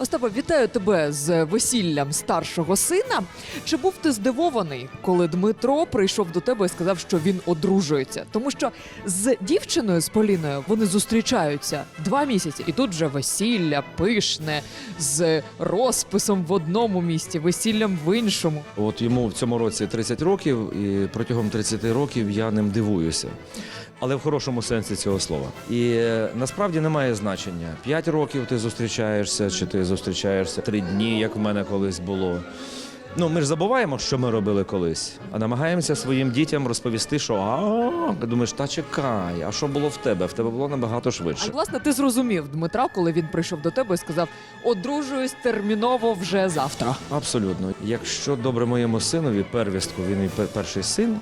Остапа, вітаю тебе з весіллям старшого сина. Чи був ти здивований, коли Дмитро прийшов до тебе і сказав, що він одружується? Тому що з дівчиною з Поліною вони зустрічаються два місяці, і тут вже весілля пишне з розписом в одному місті, весіллям в іншому. От йому в цьому році 30 років, і протягом 30 років я ним дивуюся. Але в хорошому сенсі цього слова. І е, насправді немає значення. 5 років ти зустрічаєшся, чи ти зустрічаєшся 3 дні, як в мене колись було. Ну, ми ж забуваємо, що ми робили колись, а намагаємося своїм дітям розповісти, що а думаєш, та чекай, а що було в тебе? В тебе було набагато А швидше. власне ти зрозумів Дмитра, коли він прийшов до тебе і сказав: одружуюсь терміново вже завтра. Абсолютно. Якщо добре моєму синові, первістку, він і перший син,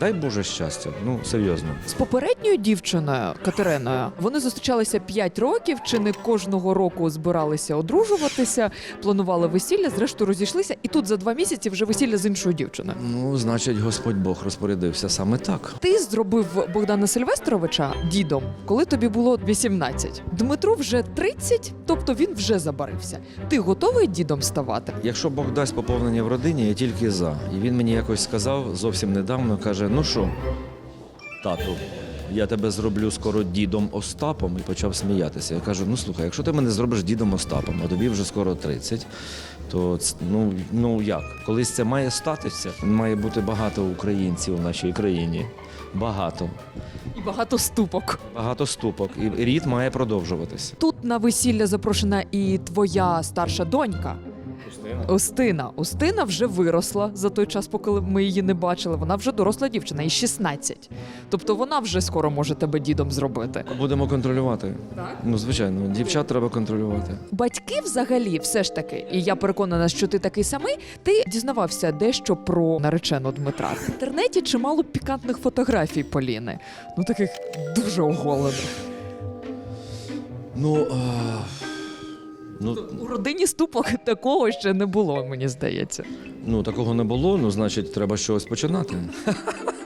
дай Боже щастя. Ну серйозно. З попередньою дівчиною Катериною вони зустрічалися 5 років, чи не кожного року збиралися одружуватися, планували весілля, зрештою розійшлися, і тут за два місяці вже весілля з іншою дівчиною. Ну, значить, Господь Бог розпорядився саме так. Ти зробив Богдана Сильвестровича дідом, коли тобі було 18. Дмитру вже 30, тобто він вже забарився. Ти готовий дідом ставати? Якщо Бог дасть поповнення в родині, я тільки за. І він мені якось сказав зовсім недавно, каже: ну що, тату, я тебе зроблю скоро дідом Остапом і почав сміятися. Я кажу: ну слухай, якщо ти мене зробиш дідом Остапом, а тобі вже скоро 30, то ну, ну як? Колись це має статися. Має бути багато українців у нашій країні. Багато. І багато ступок. Багато ступок. І рід має продовжуватися. Тут на весілля запрошена і твоя старша донька. Устина. Устина вже виросла за той час, поки ми її не бачили. Вона вже доросла дівчина, їй 16. Тобто вона вже скоро може тебе дідом зробити. Будемо контролювати. Так? Ну, звичайно, дівчат треба контролювати. Батьки взагалі, все ж таки, і я переконана, що ти такий самий. Ти дізнавався дещо про наречену Дмитра. В інтернеті чимало пікантних фотографій Поліни. Ну таких дуже оголених. Ну, а... ну, У родині ступок такого ще не було, мені здається. ну такого не було, ну значить, треба щось починати.